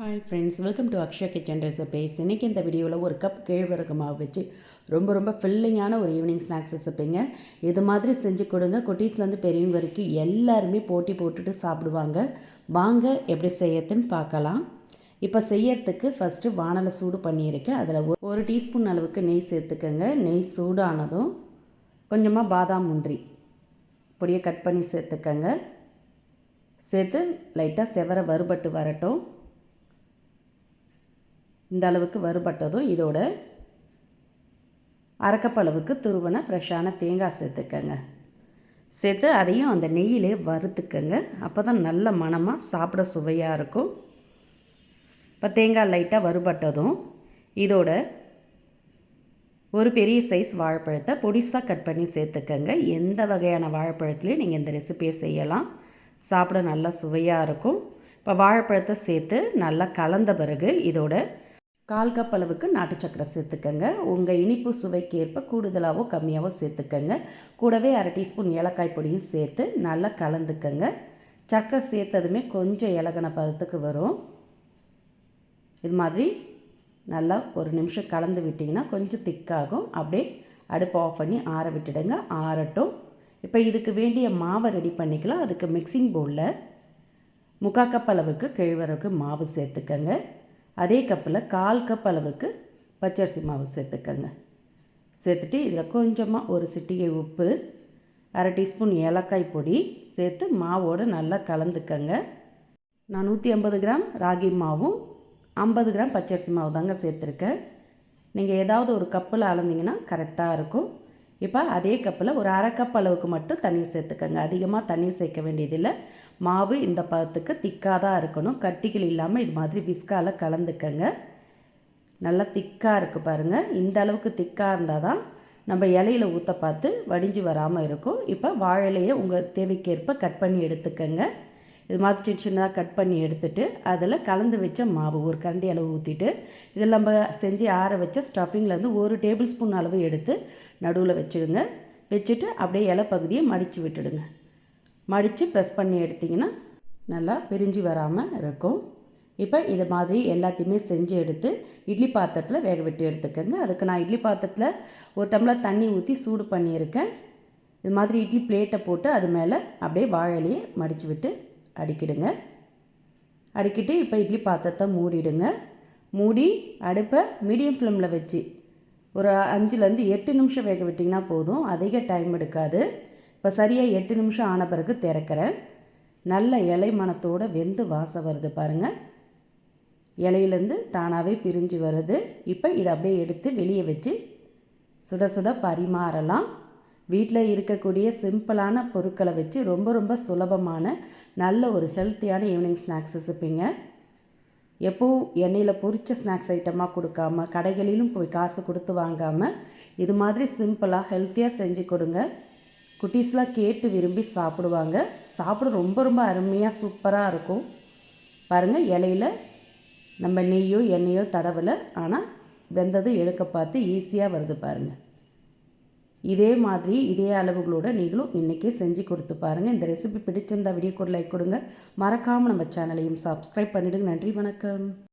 Hi friends welcome to Akshaya kitchen recipes இன்றைக்கி இந்த வீடியோவில் ஒரு கப் கேழ்வரகு மாவு வச்சு ரொம்ப ரொம்ப ஃபில்லிங்கான ஒரு ஈவினிங் ஸ்நாக்ஸ் ரெசிப்பிங்க இது மாதிரி செஞ்சு கொடுங்க. குட்டீஸ்லேருந்து பெரியவங்க வரைக்கும் எல்லாருமே போட்டி போட்டுட்டு சாப்பிடுவாங்க. வாங்க எப்படி செய்யறதுன்னு பார்க்கலாம். இப்போ செய்யறதுக்கு ஃபஸ்ட்டு வானலை சூடு பண்ணியிருக்கேன். அதில் ஒரு டீஸ்பூன் அளவுக்கு நெய் சேர்த்துக்கோங்க. நெய் சூடானதும் கொஞ்சமாக பாதாம் முந்திரி பொடியை கட் பண்ணி சேர்த்துக்கோங்க. சேர்த்து லைட்டாக செவர வறுபட்டு வரட்டும். இந்த அளவுக்கு வறுபட்டதும் இதோட அரைக்கப்பளவுக்கு துருவன ஃப்ரெஷ்ஷான தேங்காய் சேர்த்துக்கங்க. சேர்த்து அதையும் அந்த நெய்யிலே வறுத்துக்கங்க. அப்போ தான் நல்ல மனமாக சாப்பிட சுவையாக இருக்கும். இப்போ தேங்காய் லைட்டாக வறுபட்டதும் இதோட ஒரு பெரிய சைஸ் வாழைப்பழத்தை பொடிசாக கட் பண்ணி சேர்த்துக்கங்க. எந்த வகையான வாழைப்பழத்துலேயும் நீங்கள் இந்த ரெசிபியை செய்யலாம். சாப்பிட நல்லா சுவையாக இருக்கும். இப்போ வாழைப்பழத்தை சேர்த்து நல்லா கலந்த பிறகு இதோட கால் கப் அளவுக்கு நாட்டு சக்கரை சேர்த்துக்கங்க. உங்கள் இனிப்பு சுவைக்கேற்ப கூடுதலாகவோ கம்மியாகவோ சேர்த்துக்கங்க. கூடவே அரை டீஸ்பூன் ஏலக்காய் பொடியும் சேர்த்து நல்லா கலந்துக்கங்க. சக்கரை சேர்த்ததுமே கொஞ்சம் இலகன பதத்துக்கு வரும். இது மாதிரி நல்லா ஒரு நிமிஷம் கலந்து விட்டிங்கன்னா கொஞ்சம் திக்காகும். அப்படியே அடுப்பு ஆஃப் பண்ணி ஆற விட்டுடுங்க. ஆறட்டும். இப்போ இதுக்கு வேண்டிய மாவை ரெடி பண்ணிக்கலாம். அதுக்கு மிக்சிங் பவுலில் முக்கா கப் அளவுக்கு கிழவரகு மாவு சேர்த்துக்கங்க. அதே கப்பில் கால் கப் அளவுக்கு பச்சரிசி மாவு சேர்த்துக்கங்க. சேர்த்துட்டு இதில் கொஞ்சமாக ஒரு சிட்டிகை உப்பு அரை டீஸ்பூன் ஏலக்காய் பொடி சேர்த்து மாவோடு நல்லா கலந்துக்கங்க. நான் நூற்றி ஐம்பது கிராம் ராகி மாவும் ஐம்பது கிராம் பச்சரிசி மாவு தாங்க சேர்த்துருக்கேன். நீங்கள் ஏதாவது ஒரு கப்பில் அளந்திங்கன்னா கரெக்டாக இருக்கும். இப்போ அதே கப்பில் ஒரு அரை கப் அளவுக்கு மட்டும் தண்ணீர் சேர்த்துக்கோங்க. அதிகமாக தண்ணீர் சேர்க்க வேண்டியதில்லை. மாவு இந்த பதத்துக்கு திக்காக தான் இருக்கணும். கட்டிகள் இல்லாமல் இது மாதிரி விஸ்கால் கலந்துக்கங்க. நல்லா திக்காக இருக்குது பாருங்கள் இந்த அளவுக்கு திக்காக இருந்தால் தான் நம்ம இலையில் ஊற்ற பார்த்து வடிஞ்சு வராமல் இருக்கும். இப்போ வாழலையை உங்கள் தேவைக்கேற்ப கட் பண்ணி எடுத்துக்கங்க. இது மாதிரி சின்ன சின்னதாக கட் பண்ணி எடுத்துட்டு அதில் கலந்து வச்ச மாவு ஒரு கரண்டி அளவு ஊற்றிட்டு இதில் நம்ம செஞ்சு ஆற வச்ச ஸ்டஃபிங்லேருந்து ஒரு டேபிள் ஸ்பூன் அளவு எடுத்து நடுவில் வச்சுடுங்க. வச்சுட்டு அப்படியே இலை பகுதியை மடித்து விட்டுடுங்க. மடித்து ப்ரெஸ் பண்ணி எடுத்திங்கன்னா நல்லா பிரிஞ்சு வராமல் இருக்கும். இப்போ இது மாதிரி எல்லாத்தையுமே செஞ்சு எடுத்து இட்லி பாத்திரத்தில் வேக விட்டு எடுத்துக்கோங்க. அதுக்கு நான் இட்லி பாத்திரத்தில் ஒரு டம்ளர் தண்ணி ஊற்றி சூடு பண்ணியிருக்கேன். இது மாதிரி இட்லி பிளேட்டை போட்டு அது மேலே அப்படியே வாழலையே மடித்து விட்டு அடிக்கிடுங்க. அடிக்கிட்டு இப்போ இட்லி பாத்திரத்தை மூடிடுங்க. மூடி அடுப்பை மீடியம் ஃப்ளேமில் வச்சு ஒரு அஞ்சுலேருந்து எட்டு நிமிஷம் வேக விட்டிங்கன்னா போதும். அதிக டைம் எடுக்காது. இப்போ சரியாக எட்டு நிமிஷம் ஆன பிறகு திறக்கிறேன். நல்ல இலை மனத்தோடு வெந்து வாசம் வருது பாருங்கள் இலையிலேருந்து தானாகவே பிரிஞ்சு வருது. இப்போ இதை அப்படியே எடுத்து வெளியே வச்சு சுட சுட பரிமாறலாம். வீட்டில் இருக்கக்கூடிய சிம்பிளான பொருட்களை வச்சு ரொம்ப ரொம்ப சுலபமான நல்ல ஒரு ஹெல்த்தியான ஈவினிங் ஸ்நாக்ஸ் வச்சுப்பீங்க எப்போவும் எண்ணெயில் பொரித்த ஸ்நாக்ஸ் ஐட்டமாக கொடுக்காம கடைகளிலும் போய் காசு கொடுத்து வாங்காமல் இது மாதிரி சிம்பிளாக ஹெல்த்தியாக செஞ்சு கொடுங்க. குட்டீஸ்லாம் கேட்டு விரும்பி சாப்பிடுவாங்க. சாப்பிட ரொம்ப ரொம்ப அருமையாக சூப்பராக இருக்கும். பாருங்கள் இலையில் நம்ம நெய்யோ எண்ணெயோ தடவலை ஆனால் வெந்ததும் எடுக்க பார்த்து ஈஸியாக வருது பாருங்கள் இதே மாதிரி இதே அளவுகளோடு நீங்களும் இன்றைக்கே செஞ்சு கொடுத்து பாருங்கள் இந்த ரெசிபி பிடிச்சிருந்தா வீடியோக்கு ஒரு லைக் கொடுங்க. மறக்காமல் நம்ம சேனலையும் சப்ஸ்கிரைப் பண்ணிவிடுங்க நன்றி வணக்கம்.